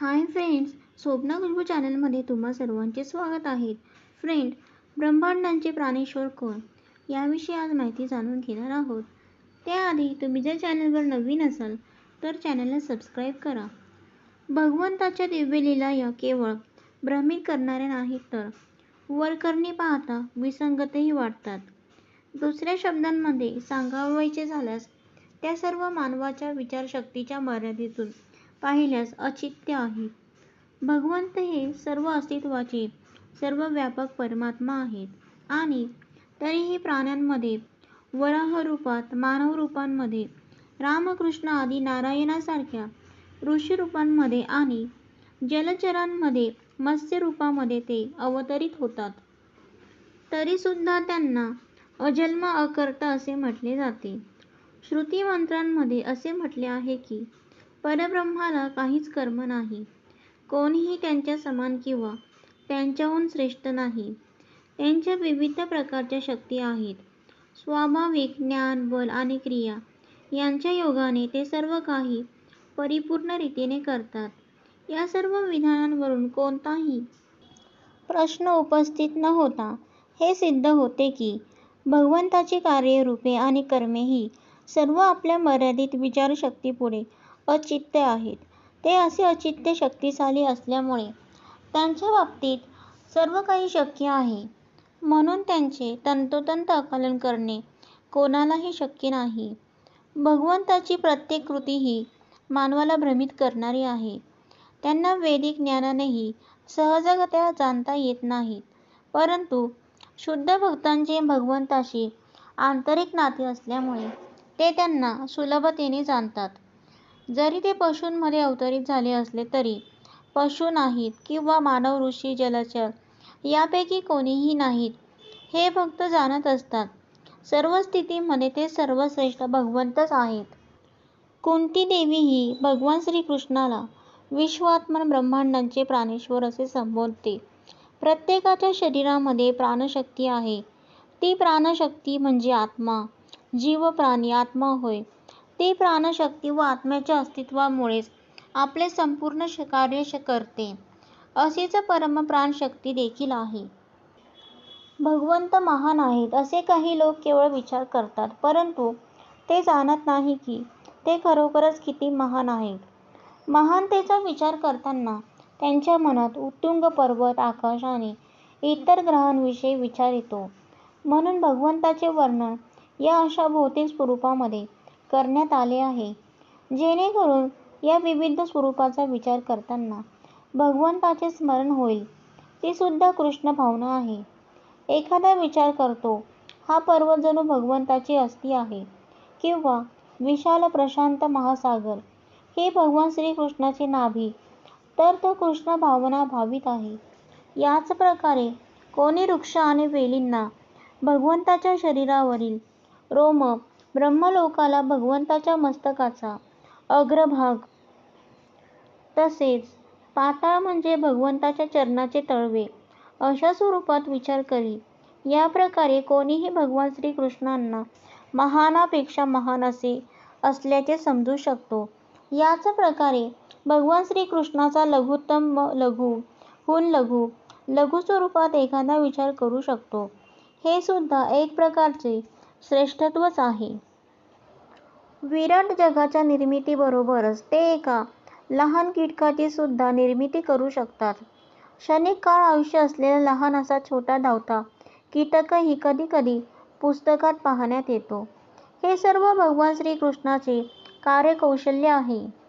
Hi friends Swapna Khushboo चॅनलमध्ये तुम्हा सर्वांचे स्वागत आहे. फ्रेंड ब्रह्मांडांचे प्राणेश्वर कोण? याविषयी आज माहिती जाणून घेणार आहोत. त्याआधी तुम्ही जर चॅनलवर नवीन असाल तर चॅनलला सबस्क्राईब करा. भगवंताच्या दिव्य लीला या केवळ भ्रमित करणाऱ्या नाहीत तर. वरकरणी पाहता विसंगतही वाटतात दुसऱ्या शब्दांमध्ये सांगावयाचे झाल्यास त्या सर्व मानवाच्या विचारशक्तीच्या मर्यादेतून पाहिल्यास अचित्य आहे. भगवंत हे सर्व अस्तित्वाचे सर्व व्यापक परमात्मा आहेत. आणि तरीही प्राण्यांमध्ये वराह रूपात मानव रूपांमध्ये रामकृष्ण आदी नारायणासारख्या ऋषी रूपांमध्ये आणि जलचरांमध्ये मत्स्य रूपामध्ये ते अवतरित होतात. तरीसुद्धा त्यांना अजन्म अकर्ता असे म्हटले जाते. श्रुती मंत्रांमध्ये असे म्हटले आहे की परब्रह्माला काहीच कर्म नाही. कोणीही त्यांच्या समान किंवा त्यांच्याहून श्रेष्ठ नाही. त्यांच्या विविध प्रकारच्या शक्ती आहेत. स्वाभाविक ज्ञान बल आणि क्रिया यांच्या योगाने ते सर्व काही परिपूर्ण रीतीने करतात. या सर्व विधानांवरून कोणताही प्रश्न उपस्थित न होता हे सिद्ध होते की भगवंताची कार्ये रूपे आणि कर्मे ही सर्व आपल्या मर्यादित विचारशक्तीपुढे अचित्य आहेत. ते असे अचित्य शक्तिशाली असल्यामुळे त्यांच्या बाबतीत सर्व काही शक्य आहे. म्हणून त्यांचे तंतोतंत आकलन करणे कोणालाही शक्य नाही. भगवंताची प्रत्येक कृती ही मानवाला भ्रमित करणारी आहे. त्यांना वैदिक ज्ञानानेही सहजगत्या जाणता येत नाहीत. परंतु शुद्ध भक्तांचे भगवंताशी आंतरिक नाते असल्यामुळे ते त्यांना सुलभतेने जाणतात. जरी ते पशूंमध्ये अवतरित झाले असले तरी पशू नाहीत किंवा मानव ऋषी जलचर यापैकी कोणीही नाहीत हे भक्त जाणत असतात. सर्व स्थितीमध्ये ते सर्वश्रेष्ठ भगवंतच आहेत. कुंती देवी ही भगवान श्रीकृष्णाला विश्वात्मन ब्रह्मांडांचे प्राणेश्वर असे संबोधते. प्रत्येकाच्या शरीरामध्ये प्राणशक्ती आहे. ती प्राणशक्ती म्हणजे आत्मा. जीव प्राणी आत्मा होय. ती प्राणशक्ती व आत्म्याच्या अस्तित्वामुळेच आपले संपूर्ण कार्य करते. अशीच परमप्राणशक्ती देखील आहे. भगवंत महान आहेत असे काही लोक केवळ विचार करतात परंतु ते जाणत नाही की ते खरोखरच किती महान आहेत. महानतेचा विचार करताना त्यांच्या मनात उत्तुंग पर्वत आकाश आणि इतर ग्रहांविषयी विचार येतो. म्हणून भगवंताचे वर्णन या अशा भौतिक स्वरूपामध्ये करण्यात आले आहे. जेणेकरून या विविध स्वरूपाचा विचार करताना भगवंताचे स्मरण होईल. ती सुद्धा कृष्ण भावना आहे. एखादा विचार करतो हा पर्वत जणू भगवंताची अस्थी आहे. किंवा विशाल प्रशांत महासागर हे भगवान श्रीकृष्णाची नाभी तर तो कृष्ण भावना भावित आहे. याच प्रकारे कोणी वृक्ष आणि वेलींना भगवंताच्या शरीरावरील रोम ब्रह्मलोकाला भगवंताच्या मस्तकाचा अग्रभाग. तसेच पाताळ म्हणजे भगवंताच्या चरणाचे तळवे. अशा स्वरूपात विचार करी. या प्रकारे कोणीही भगवान श्रीकृष्णांना महानापेक्षा महान असे असल्याचे समजू शकतो. याच प्रकारे भगवान श्रीकृष्णाचा लघुत्तम लघु हुन लघु लघु स्वरूपात एखादा विचार करू शकतो. हे सुद्धा एक प्रकारचे श्रेष्ठत्वच आहे. विराट जगाच्या निर्मितीबरोबरच ते एका लहान कीटकाची सुद्धा निर्मिती करू शकतात. क्षणिक काळ आयुष्य असलेला लहान असा छोटा धावता कीटकही कधी कधी पुस्तकात पाहण्यात येतो. हे सर्व भगवान श्रीकृष्णाचे कार्यकौशल्य आहे.